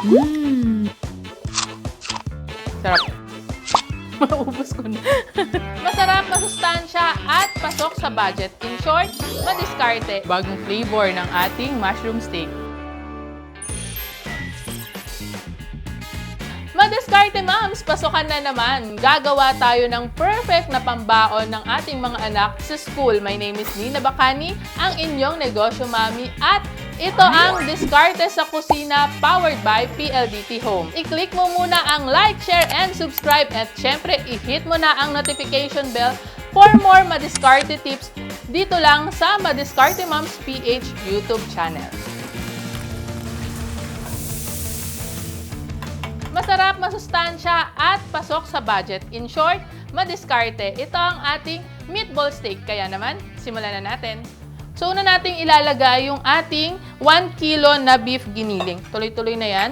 Mmm. Sarap. Maubos ko na. Masarap, masustansya, at pasok sa budget. In short, madiskarte. Bagong flavor ng ating mushroom steak. Madiskarte moms, pasokan na naman. Gagawa tayo ng perfect na pambaon ng ating mga anak sa school. My name is Nina Bacani, ang inyong negosyo mami at ito ang Diskarte sa Kusina powered by PLDT Home. I-click mo muna ang like, share, and subscribe at syempre i-hit mo na ang notification bell for more Madiskarte tips dito lang sa Madiskarte Moms PH YouTube channel. Masarap, masustansya, at pasok sa budget. In short, madiskarte. Ito ang ating meatball steak. Kaya naman, simulan na natin. So, una nating ilalagay yung ating 1 kilo na beef giniling. Tuloy-tuloy na yan.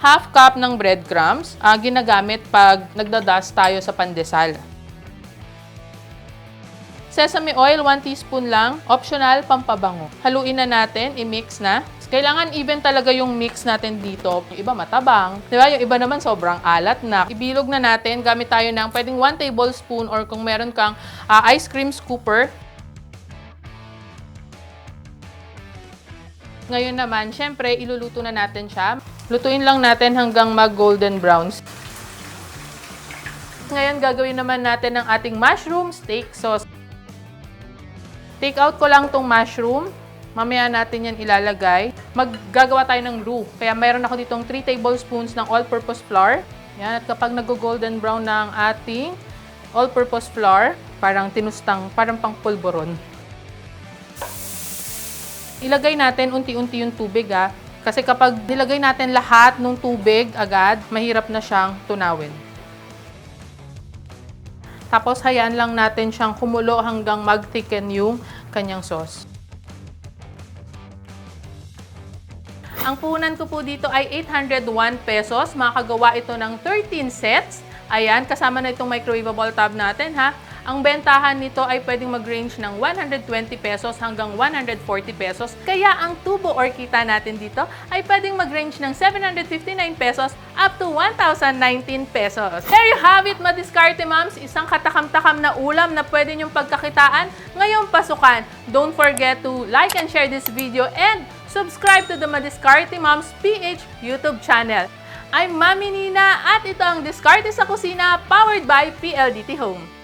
Half cup ng breadcrumbs, ah, ginagamit pag nagdadas tayo sa pandesal. Sesame oil, 1 teaspoon lang. Optional, pampabango. Haluin na natin, i-mix na. Kailangan even talaga yung mix natin dito. Yung iba matabang. Di ba? Yung iba naman sobrang alat na. Ibilog na natin. Gamit tayo ng pwedeng 1 tablespoon or kung meron kang ah, ice cream scooper. Ngayon naman, syempre, iluluto na natin siya. Lutuin lang natin hanggang mag-golden browns. Ngayon, gagawin naman natin ang ating mushroom steak sauce. Take out ko lang tong mushroom. Mamaya natin yan ilalagay. Maggagawa tayo ng roux. Kaya mayroon ako ditong 3 tablespoons ng all-purpose flour. Yan. At kapag nag-golden brown na ating all-purpose flour, parang tinustang, parang pang pulburon. Ilagay natin unti-unti yung tubig ha. Kasi kapag nilagay natin lahat ng tubig agad, mahirap na siyang tunawin. Tapos hayaan lang natin siyang kumulo hanggang mag-thicken yung kanyang sauce. Ang puhunan ko po dito ay 801 pesos. Makakagawa ito ng 13 sets. Ayan, kasama na itong microwavable tab natin ha. Ang bentahan nito ay pwedeng mag-range ng 120 pesos hanggang 140 pesos. Kaya ang tubo or kita natin dito ay pwedeng mag-range ng 759 pesos up to 1,019 pesos. There you have it, madiskarte moms. Isang katakam-takam na ulam na pwede nyong pagkakitaan ngayong pasukan. Don't forget to like and share this video and subscribe to the Madiskarte Moms PH YouTube channel. I'm Mami Nina at ito ang Diskarte sa Kusina powered by PLDT Home.